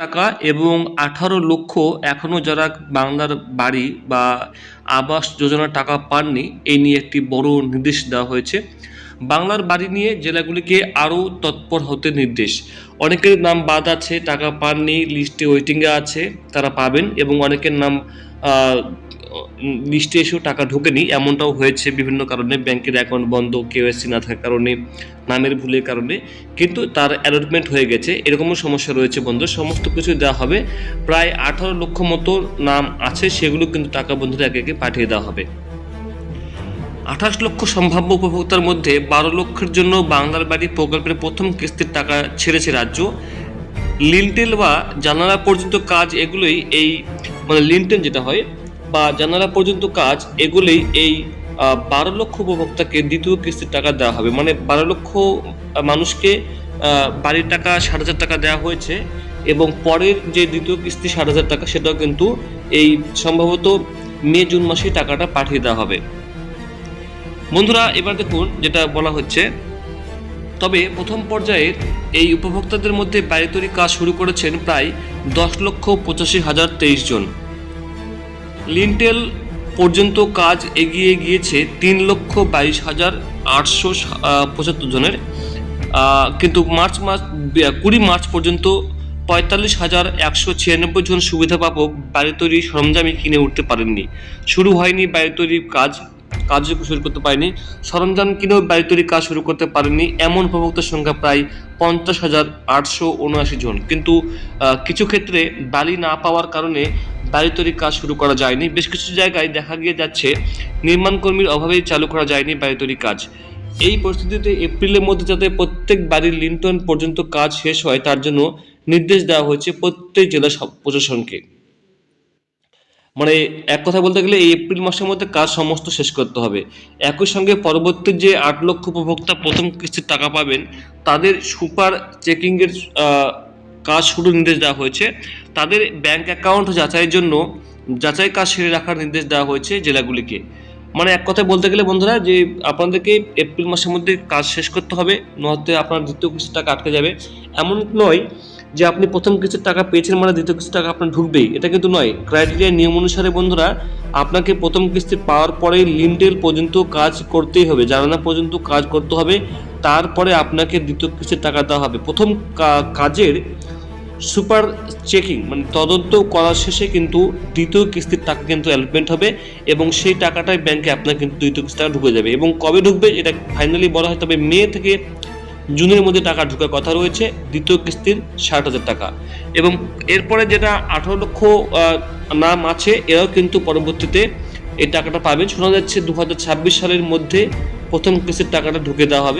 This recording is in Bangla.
টাকা এবং আঠারো লক্ষ এখনও যারা বাংলার বাড়ি বা আবাস যোজনার টাকা পাননি, এই নিয়ে একটি বড় নির্দেশ দেওয়া হয়েছে। বাংলার বাড়ি নিয়ে জেলাগুলিকে আরও তৎপর হতে নির্দেশ। অনেকের নাম বাদ আছে, টাকা পাননি, লিস্টে ওয়েটিংয়ে আছে, তারা পাবেন এবং অনেকের নাম লিস্টে এসেও টাকা ঢোকেনি। এমনটাও হয়েছে বিভিন্ন কারণে। ব্যাংকের অ্যাকাউন্ট বন্ধ কেওয়াইসি না থাকার কারণে, নামের ভুলের কারণে। কিন্তু তার অ্যালটমেন্ট হয়ে গেছে। এরকমও সমস্যা রয়েছে বন্ধু। সমস্ত কিছু দেওয়া হবে। প্রায় আঠারো লক্ষ মতো নাম আছে। সেগুলো কিন্তু টাকা বন্ধুরা একে একে পাঠিয়ে দেওয়া হবে। আঠাশ লক্ষ সম্ভাব্য উপভোক্তার মধ্যে বারো লক্ষের জন্য বাংলার বাড়ি প্রকল্পের প্রথম কিস্তির টাকা ছেড়েছে রাজ্য। লিন্টেল বা জানালা পর্যন্ত কাজ এগুলোই এই মানে লিন্টেল যেটা হয় বা জানালা পর্যন্ত কাজ, এগুলোই এই বারো লক্ষ উপভোক্তাকে দ্বিতীয় কিস্তির টাকা দেওয়া হবে। মানে বারো লক্ষ মানুষকে বাড়ির টাকা ষাট হাজার টাকা দেওয়া হয়েছে এবং পরের যে দ্বিতীয় কিস্তি ষাট হাজার টাকা, সেটাও কিন্তু এই সম্ভবত মে, জুন মাসে টাকাটা পাঠিয়ে দেওয়া হবে। বন্ধুরা, এবার দেখুন যেটা বলা হচ্ছে। তবে প্রথম পর্যায়ে এই উপভোক্তাদের মধ্যে বাড়ি তৈরি কাজ শুরু করেছেন প্রায় দশ লক্ষ পঁচাশি হাজার তেইশ জন। লিন্টেল পর্যন্ত কাজ এগিয়ে গিয়েছে তিন লক্ষ বাইশ হাজার আটশো পঁচাত্তর জনের। কিন্তু মার্চ মাস কুড়ি মার্চ পর্যন্ত পঁয়তাল্লিশ হাজার একশো ছিয়ানব্বই জন সুবিধাপাবক বাড়ি তৈরির সরঞ্জামই কিনে উঠতে পারেননি। শুরু হয়নি বাড়ি তৈরির কাজ কাজ শুরু করতে পারেনি। সরঞ্জাম কিনেও বাড়ি তৈরির কাজ শুরু করতে পারেননি। এমন উপভোক্তার সংখ্যা প্রায় পঞ্চাশ হাজার আটশো উনআশি জন। কিন্তু কিছু ক্ষেত্রে বালি না পাওয়ার কারণে বাড়ি তৈরির কাজ শুরু করা যায়নি। বেশ কিছু জায়গায় দেখা গিয়ে যাচ্ছে, নির্মাণ কর্মীর অভাবেই চালু করা যায়নি বাড়ি তৈরির কাজ। এই পরিস্থিতিতে এপ্রিলের মধ্যে যাতে প্রত্যেক বাড়ির লিন্টন পর্যন্ত কাজ শেষ হয়, তার জন্য নির্দেশ দেওয়া হয়েছে প্রত্যেক জেলা প্রশাসনকে। মানে এক কথা বলতে গেলে এই এপ্রিল মাসের মধ্যে কাজ সমস্ত শেষ করতে হবে। একই সঙ্গে পরবর্তী যে আট লক্ষ উপভোক্তা প্রথম কিস্তির টাকা পাবেন, তাদের সুপার চেকিংয়ের কাজ শুরুর নির্দেশ দেওয়া হয়েছে। তাদের ব্যাংক অ্যাকাউন্ট যাচাইয়ের জন্য যাচাই কাজ সেরে রাখার নির্দেশ দেওয়া হয়েছে জেলাগুলিকে। মানে এক কথায় বলতে গেলে বন্ধুরা যে আপনাদেরকে এপ্রিল মাসের মধ্যে কাজ শেষ করতে হবে, নয়তো আপনার দ্বিতীয় কিস্তির টাকা আটকে যাবে। এমন নয় যে আপনি প্রথম কিস্তির টাকা পেয়েছেন মানে দ্বিতীয় কিস্তির টাকা আপনার ঢুকবেই। এটা কিন্তু নয়। ক্রাইটেরিয়া নিয়ম অনুসারে বন্ধুরা আপনাকে প্রথম কিস্তি পাওয়ার পরে লিন্ডেল পর্যন্ত কাজ করতেই হবে জানানা পর্যন্ত কাজ করতে হবে। তারপরে আপনাকে দ্বিতীয় কিস্তির টাকা দেওয়া হবে। প্রথম কাজের সুপার চেকিং মানে তদন্ত করার শেষে কিন্তু দ্বিতীয় কিস্তির টাকা কিন্তু অ্যালটমেন্ট হবে এবং সেই টাকাটাই ব্যাংকে আপনার কিন্তু দ্বিতীয় কিস্তি টাকা ঢুকে যাবে এবং কবে ঢুকবে এটা ফাইনালি বলা হয়, তবে মে থেকে জুনের মধ্যে টাকা ঢুকার কথা রয়েছে, দ্বিতীয় কিস্তির ষাট হাজার টাকা। এবং এরপরে যেটা আঠারো লক্ষ নাম আছে, এরাও কিন্তু পরবর্তীতে এই টাকাটা পাবেন। শোনা যাচ্ছে দু হাজার ছাব্বিশ সালের মধ্যে প্রথম কিস্তির টাকাটা ঢুকে দেওয়া হবে।